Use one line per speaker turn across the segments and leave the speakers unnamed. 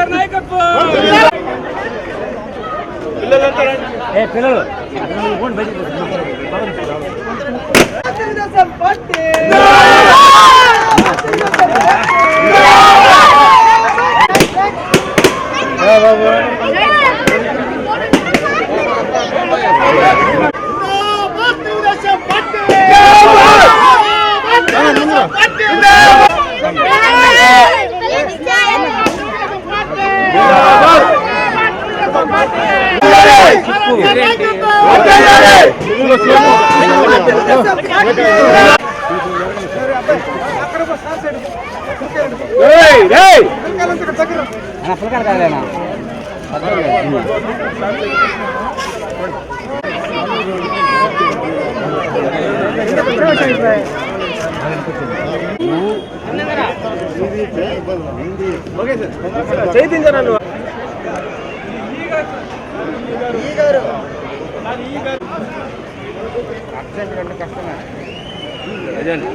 కేసీఆర్ నాయకత్వం ఏ పిల్లలు
Telugu Desam party Telugu Desam party Telugu Desam party
అన్న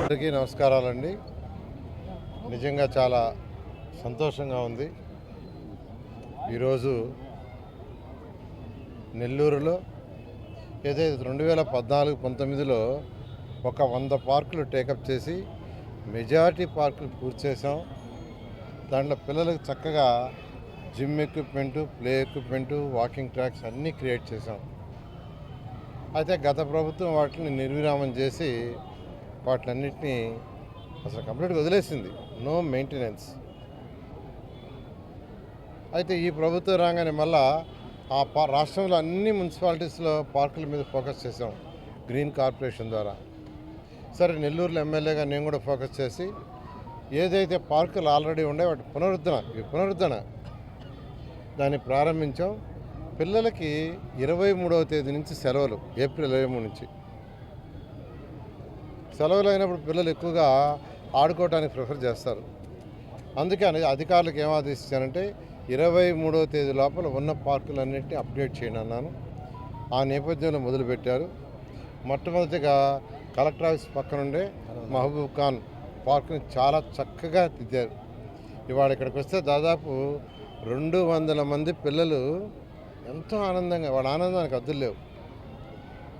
అందరికీ నమస్కారాలండి. నిజంగా చాలా సంతోషంగా ఉంది. ఈరోజు నెల్లూరులో ఏదైతే రెండు వేల పద్నాలుగు పంతొమ్మిదిలో ఒక వంద పార్కులు టేకప్ చేసి మెజారిటీ పార్కులు పూర్తి చేసాం దాంట్లో పిల్లలకు చక్కగా gym equipment play equipment walking tracks అన్నీ క్రియేట్ చేసాం అయితే గత ప్రభుత్వం వాటిని నిర్విరామం చేసి వాటిలన్నింటినీ అసలు కంప్లీట్గా వదిలేసింది. No maintenance. అయితే ఈ ప్రభుత్వం రాగానే మళ్ళా ఆ పా రాష్ట్రంలో అన్ని మున్సిపాలిటీస్లో పార్కుల మీద ఫోకస్ చేసాం గ్రీన్ కార్పొరేషన్ ద్వారా. సరే నెల్లూరులో ఎమ్మెల్యేగా నేను కూడా ఫోకస్ చేసి ఏదైతే పార్కులు ఆల్రెడీ ఉండే వాటి పునరుద్ధరణ ఈ పునరుద్ధరణ దాన్ని ప్రారంభించాం. పిల్లలకి ఇరవై మూడవ తేదీ నుంచి సెలవులు ఏప్రిల్ ఇరవై మూడు నుంచి. సెలవులు అయినప్పుడు పిల్లలు ఎక్కువగా ఆడుకోవడానికి ప్రిఫర్ చేస్తారు. అందుకే అని- అధికారులకు ఏం ఆదేశించానంటే ఇరవై మూడవ తేదీ లోపల ఉన్న పార్కులన్నింటినీ అప్డేట్ చేయండి అన్నాను. ఆ నేపథ్యంలో మొదలుపెట్టారు. మొట్టమొదటిగా కలెక్టర్ ఆఫీస్ పక్కనుండే మహబూబ్ ఖాన్ పార్క్ని చాలా చక్కగా దిద్దారు. ఇవాళ ఇక్కడికి వస్తే దాదాపు రెండు వందల మంది పిల్లలు ఎంతో ఆనందంగా వాళ్ళ ఆనందానికి అద్దులు లేవు.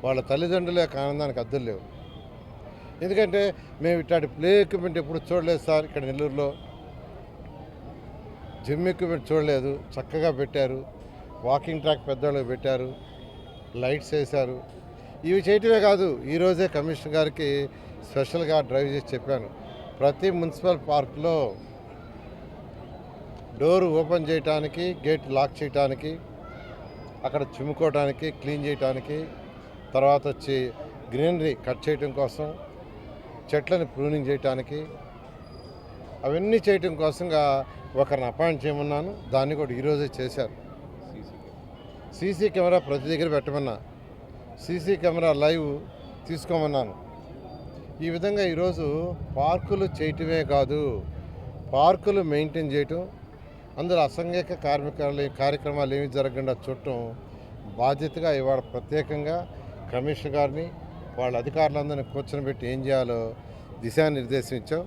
వాళ్ళ తల్లిదండ్రుల యొక్క ఆనందానికి అద్దులు లేవు. ఎందుకంటే మేము ఇట్లాంటి ప్లే ఎక్విప్మెంట్ ఎప్పుడు చూడలేదు సార్ ఇక్కడ నెల్లూరులో. జిమ్ ఎక్విప్మెంట్ చూడలేదు చక్కగా పెట్టారు వాకింగ్ ట్రాక్ పెద్దవాళ్ళకి పెట్టారు లైట్స్ వేశారు. ఇవి చేయటమే కాదు ఈరోజే కమిషనర్ గారికి స్పెషల్గా డ్రైవ్ చేసి చెప్పాను. ప్రతి మున్సిపల్ పార్క్లో డోర్ ఓపెన్ చేయటానికి గేట్ లాక్ చేయటానికి అక్కడ చిమ్ముకోవడానికి క్లీన్ చేయటానికి తర్వాత వచ్చి గ్రీనరీ కట్ చేయటం కోసం చెట్లను ప్రూనింగ్ చేయటానికి అవన్నీ చేయటం కోసంగా ఒకరిని అపాయింట్ చేయమన్నాను. దాన్ని కూడా ఈరోజే చేశారు. సీసీ కెమెరా ప్రతి దగ్గర పెట్టమన్నా. సీసీ కెమెరా లైవ్ తీసుకోమన్నాను. ఈ విధంగా ఈరోజు పార్కులు చేయటమే కాదు పార్కులు మెయింటైన్ చేయటం అందులో అసంఘిక కార్మికాలు కార్యక్రమాలు ఏమి జరగకుండా చూడటం బాధ్యతగా ఇవాళ ప్రత్యేకంగా కమిషనర్ గారిని వాళ్ళ అధికారులందరినీ కూర్చొని పెట్టి ఏం చేయాలో దిశానిర్దేశం ఇచ్చాం.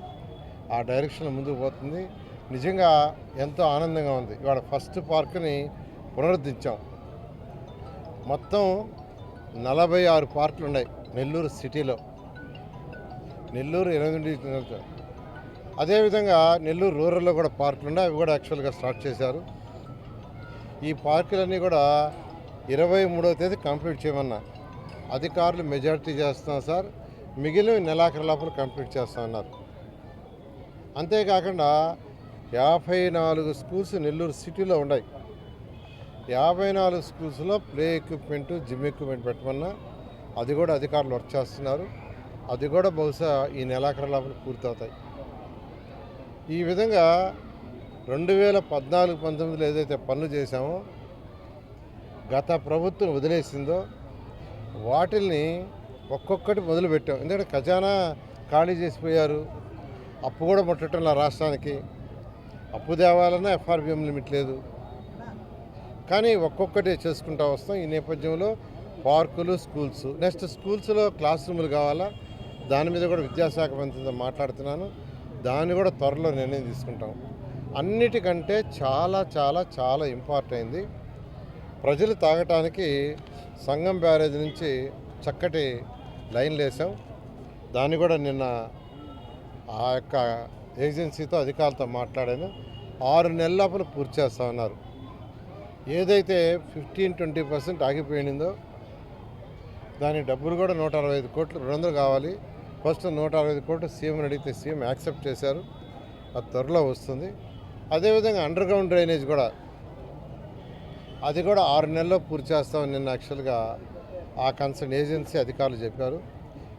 ఆ డైరెక్షన్లో ముందుకు పోతుంది. నిజంగా ఎంతో ఆనందంగా ఉంది. ఇవాళ ఫస్ట్ పార్క్ని పునరుద్ధరించాం. మొత్తం నలభై ఆరు పార్కులు ఉన్నాయి నెల్లూరు సిటీలో. నెల్లూరు ఎనిమిది అదేవిధంగా నెల్లూరు రూరల్లో కూడా పార్కులు ఉన్నాయి. అవి కూడా యాక్చువల్గా స్టార్ట్ చేశారు. ఈ పార్కులన్నీ కూడా ఇరవై మూడవ తేదీ కంప్లీట్ చేయమన్నా. అధికారులు మెజారిటీ చేస్తున్నాం సార్. మిగిలిన నెలాఖరు లోపల కంప్లీట్ చేస్తామన్నారు. అంతేకాకుండా యాభై నాలుగు స్కూల్స్ నెల్లూరు సిటీలో ఉన్నాయి. యాభై నాలుగు స్కూల్స్లో ప్లే ఎక్విప్మెంట్ జిమ్ ఎక్విప్మెంట్ పెట్టమన్నా అది కూడా అధికారులు వర్క్ చేస్తున్నారు. అది కూడా బహుశా ఈ నెలాఖరు లోపల పూర్తవుతాయి. ఈ విధంగా రెండు వేల పద్నాలుగు పంతొమ్మిదిలో ఏదైతే పనులు చేశామో గత ప్రభుత్వం వదిలేసిందో వాటిల్ని ఒక్కొక్కటి మొదలుపెట్టాం. ఎందుకంటే ఖజానా ఖాళీ చేసిపోయారు. అప్పు కూడా ముట్టడంలో రాష్ట్రానికి. అప్పు తేవాలన్నా ఎఫ్ఆర్బిఎం లిమిట్ లేదు. కానీ ఒక్కొక్కటి చేసుకుంటూ వస్తాం. ఈ నేపథ్యంలో పార్కులు స్కూల్స్. నెక్స్ట్ స్కూల్స్లో క్లాస్ రూములు కావాలా? దాని మీద కూడా విద్యాశాఖ మంత్రితో మాట్లాడుతున్నాను. దాన్ని కూడా త్వరలో నిర్ణయం తీసుకుంటాం. అన్నిటికంటే చాలా చాలా చాలా ఇంపార్టెంట్ అయింది. ప్రజలు తాగటానికి సంగం బ్యారేజ్ నుంచి చక్కటి లైన్లు వేసాం దాన్ని కూడా నిన్న ఆ యొక్క ఏజెన్సీతో అధికారులతో మాట్లాడాను. ఆరు నెలల లోపల పూర్తి చేస్తా ఉన్నారు. ఏదైతే ఫిఫ్టీన్ ట్వంటీ పర్సెంట్ ఆగిపోయిందో దాని డబ్బులు కూడా నూట అరవై ఐదు కోట్లు రెండు వందలు కావాలి. ఫస్ట్ నూట అరవై ఐదు కోట్లు సీఎంని అడిగితే సీఎం యాక్సెప్ట్ చేశారు. అది త్వరలో వస్తుంది. అదేవిధంగా అండర్ గ్రౌండ్ డ్రైనేజ్ కూడా. అది కూడా ఆరు నెలల్లో పూర్తి చేస్తామని నిన్న యాక్చువల్గా ఆ కన్సర్న్ ఏజెన్సీ అధికారులు చెప్పారు.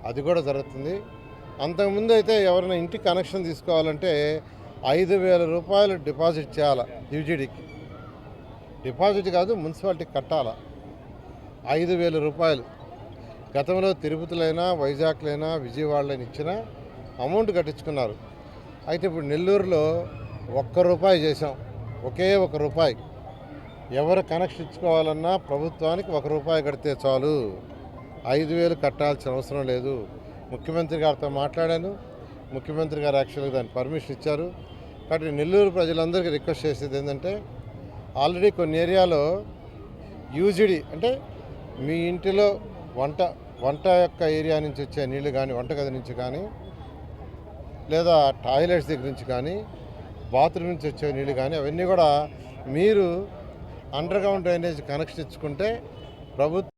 అది కూడా జరుగుతుంది. అంతకుముందు అయితే ఎవరైనా ఇంటికి కనెక్షన్ తీసుకోవాలంటే ఐదు వేల రూపాయలు డిపాజిట్ చేయాలి యూజీడీకి. డిపాజిట్ కాదు మున్సిపాలిటీకి కట్టాలా. ఐదు వేల రూపాయలు. గతంలో తిరుపతిలైనా వైజాగ్లైనా విజయవాడలైనా ఇచ్చిన అమౌంట్ కట్టించుకున్నారు. అయితే ఇప్పుడు నెల్లూరులో ఒక్క రూపాయి చేసాం ఒకే ఒక రూపాయి. ఎవరు కనెక్షన్ ఇచ్చుకోవాలన్నా ప్రభుత్వానికి ఒక రూపాయి కడితే చాలు. ఐదు వేలు కట్టాల్సిన అవసరం లేదు. ముఖ్యమంత్రి గారితో మాట్లాడాను. ముఖ్యమంత్రి గారు యాక్చువల్గా దాని పర్మిషన్ ఇచ్చారు. కాబట్టి నెల్లూరు ప్రజలందరికీ రిక్వెస్ట్ చేసేది ఏంటంటే ఆల్రెడీ కొన్ని ఏరియాలో యూజిడి అంటే మీ ఇంటిలో వంట వంట యొక్క ఏరియా నుంచి వచ్చే నీళ్ళు కానీ వంటగది నుంచి కానీ లేదా టాయిలెట్స్ దగ్గర నుంచి కానీ బాత్రూమ్ నుంచి వచ్చే నీళ్ళు కానీ అవన్నీ కూడా మీరు అండర్గ్రౌండ్ డ్రైనేజ్ కనెక్షన్ ఇచ్చుకుంటే ప్రభుత్వం